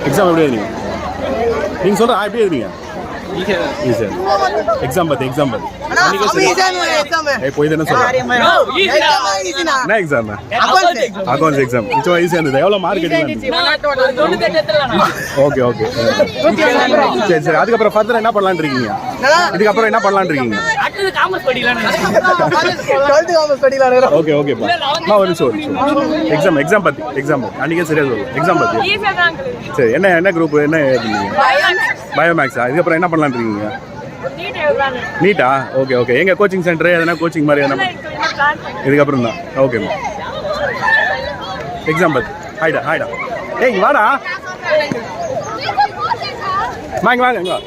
Exam எப்படி எழுதுனீங்க? நீங்க சொல்ற ஆ, எப்படி எழுதுனீங்க? ஈஸியா எக்ஸாம் பத்தி எக்ஸாம் பத்தி. என்ன எக்ஸாம் அக்கௌண்ட்ஸ் எக்ஸாம் நிச்சயமா ஈஸியா இருந்தது. எவ்வளவு மார்க் ஓகே ஓகே சரி சரி. அதுக்கப்புறம் ஃபர்தர் என்ன பண்ணலாம்னு இருக்கீங்க? இதுக்கப்புறம் என்ன பண்ணலாம்னு இருக்கீங்க? ஓகே ஓகே நான். ஒரு நிமிஷம் எக்ஸாம் எக்ஸாம் பத்தி எக்ஸாம் அன்னைக்கே சரியா சொல்லு எக்ஸாம் பத்தி. சரி என்ன என்ன குரூப் என்ன பயோமேக்ஸா இதுக்கப்புறம் என்ன பண்ணலாம்னு இருக்கீங்க? நீட்டா ஓகே ஓகே எங்கள் கோச்சிங் சென்டர் எதனா கோச்சிங் மாதிரி எதனா இதுக்கப்புறம் தான். ஓகேம்மா எக்ஸாம் பத்தி ஹாய்டா ஹாய்டா ஏய் வாடா. வாங்க வாங்க இங்க வா.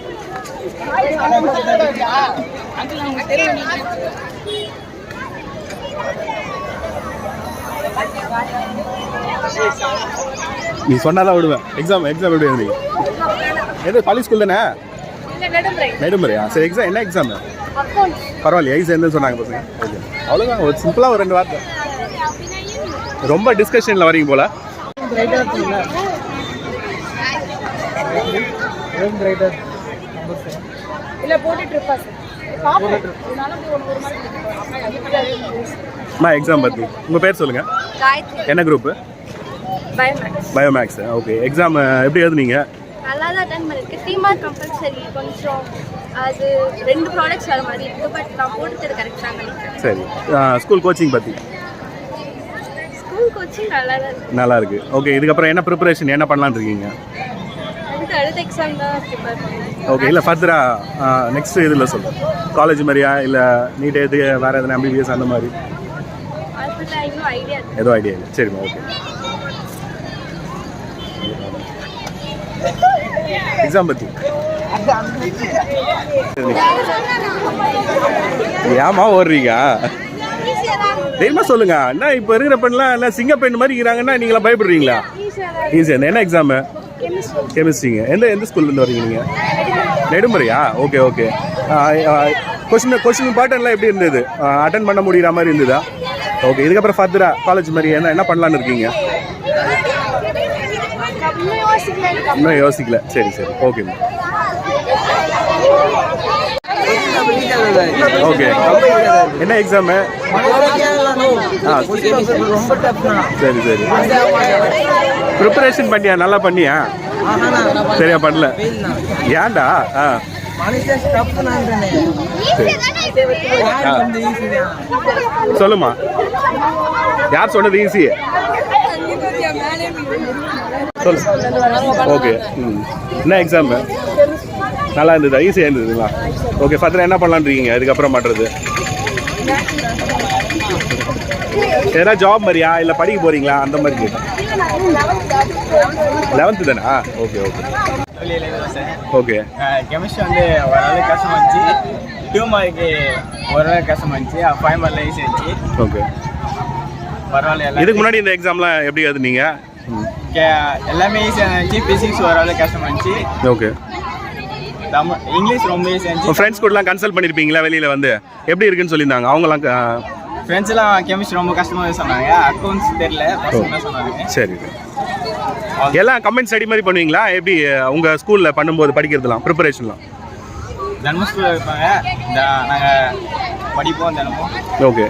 நீ சொன்னாதான் விடுவேன். எக்ஸாம் எக்ஸாம் எப்படி நீ எது பள்ளி ஸ்கூல் தானே? நெடுமுறையா? சரி எக்ஸாம் என்ன எக்ஸாம் பரவாயில்லையா? ஈஸியாக இருந்து சொன்னாங்க பசங்க. அவ்வளோதான் ஒரு சிம்பிளாக ஒரு ரெண்டு வார்த்தை. ரொம்ப டிஸ்கஷனில் வரீங்க போல. எக்ஸாம் பற்றி உங்கள் பேர் சொல்லுங்கள் என்ன குரூப்பு பயோமேக்ஸ் ஓகே எக்ஸாம் எப்படி எழுதுனீங்க? நல்லா தான் அட்டன் மார்க் கம்பல்சரி கொஞ்சம் அது ரெண்டு ப்ராடக்ட்ஸ் வர மாதிரி இருக்கு பட் நான் போட்டுட்டு கரெக்ட் தான் நினைக்கிறேன். சரி. ஸ்கூல் கோச்சிங் பற்றி ஸ்கூல் கோச்சிங் நல்லா தான் இருக்கு. நல்லா இருக்கு ஓகே இதுக்கப்புறம் என்ன ப்ரிப்பரேஷன் என்ன பண்ணலான்னு இருக்கீங்க? அடுத்து அடுத்த எக்ஸாம் தான் ப்ரிப்பேர் பண்ணேன் ஓகே இல்லை ஃபர்தராக நெக்ஸ்ட் இதில் சொல்லுங்கள் காலேஜ் மாதிரியா இல்லை நீட் எது வேறு எதனா எம்பிபிஎஸ் அந்த மாதிரி? ஏதோ ஐடியா இல்லை. சரிம்மா ஓகே எக்ஸாம் பற்றி ஏமா ஓடுறீங்க? தைரியமா சொல்லுங்க. என்ன இப்போ இருக்கிற பெண்லாம் என்ன சிங்க பெண் மாதிரி இருக்கிறாங்கன்னா நீங்களா பயப்படுறீங்களா? ஈஸியாக என்ன எக்ஸாமு கெமிஸ்ட்ரிங்க எந்த எந்த ஸ்கூல்லேருந்து வரீங்க நீங்கள் நெடுமுறையா? ஓகே ஓகே கொஸ்டின் கொஸ்டின் பேட்டர்ன்லாம் எப்படி இருந்தது? அட்டன் பண்ண முடிகிற மாதிரி இருந்ததா? ஓகே இதுக்கப்புறம் ஃபர்தராக காலேஜ் மாதிரி என்ன என்ன பண்ணலான்னு இருக்கீங்க? இன்னும் யோசிக்கல. சரி சரி. ஓகேம்மா ஓகே என்ன எக்ஸாமு ஆ சரி சரி. ப்ரிப்பரேஷன் பண்ணியா? நல்லா பண்ணியா? சரியா பண்ணல. ஏன்டா? ஆ. ஆ. வந்து சொல்லுமா. யார் சொன்னது ஈஸி சொல்லு. ஓகே ம். என்ன எக்ஸாமு நல்லா இருந்ததா? ஈஸியாக இருந்ததுங்களா ஓகே ஃபர்தர் என்ன பண்ணலான்னு இருக்கீங்க? இதுக்கப்புறம் பண்ணுறது எதனா ஜாப் மாதிரியா? இல்லை படிக்க போறீங்களா? அந்த மாதிரி கேட்டேன். லெவன்த்து தானே? ஓகே ஓகே ஓகே கெமிஸ்ட்ரி வந்து ஓரளவுக்கு கஷ்டமா இருந்துச்சு டூ மார்க்கு ஓரளவுக்கு கஷ்டமா இருந்துச்சு ஃபைவ் மார்க்ல ஈஸி இருந்துச்சு ஓகே பரவாயில்ல இதுக்கு முன்னாடி இந்த எக்ஸாம்லாம் எப்படி எழுதுனீங்க? எல்லாமே ஈஸியாக இருந்துச்சு. ஃபிசிக்ஸ் ஓரளவுக்கு கஷ்டமா இருந்துச்சு. ஓகே தமிழ் இங்கிலீஷ் ரொம்ப ஈஸியாக இருந்துச்சு. ஃப்ரெண்ட்ஸ் கூடலாம் கன்சல்ட் பண்ணியிருப்பீங்களா வெளியில் வந்து? எப்படி இருக்குன்னு சொல்லியிருந்தாங்க? அவங்களாம் க- ஃப்ரெண்ட்ஸ் எல்லாம் கெமிஸ்ட்ரி ரொம்ப கஷ்டமா சொன்னாங்க. அக்கௌண்ட்ஸ் தெரியல தான் சொன்னாங்க. சரி எல்லாம் கமெண்ட் ஸ்டடி மாதிரி பண்ணுவீங்களா? எப்படி உங்கள் ஸ்கூலில் பண்ணும்போது படிக்கிறதுலாம் ப்ரிப்பரேஷன்லாம் தினமும் ஸ்கூலில் இருப்பாங்க. இந்த- நாங்க படிப்போம் தினமும். ஓகே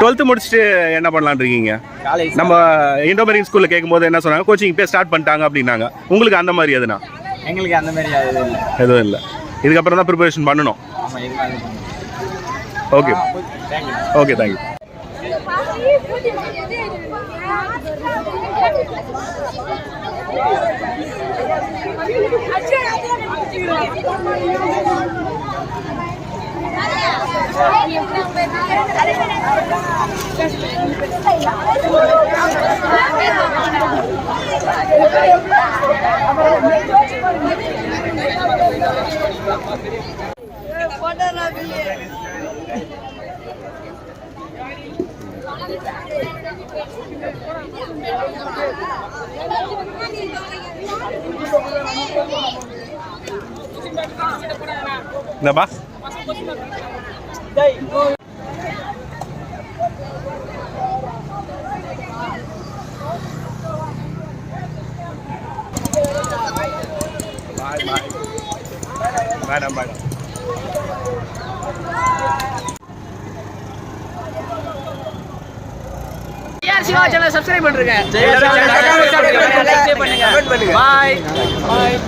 டுவெல்த்து முடிச்சுட்டு என்ன பண்ணலான் இருக்கீங்க? நம்ம இண்டோமேரிங் ஸ்கூலில் கேட்கும்போது என்ன சொன்னாங்க? கோச்சிங் இப்போ ஸ்டார்ட் பண்ணிட்டாங்க அப்படின்னாங்க. உங்களுக்கு அந்த மாதிரி எதுனா? எங்களுக்கு அந்த மாதிரி எதுவும் இல்லை. இதுக்கப்புறம் தான் ப்ரிப்பரேஷன் பண்ணணும். Okay okay thank you Nabas? Madam madam Siva channel subscribe பண்ணுங்க. பண்ணுங்க. பண்ணுங்க. பாய் பாய்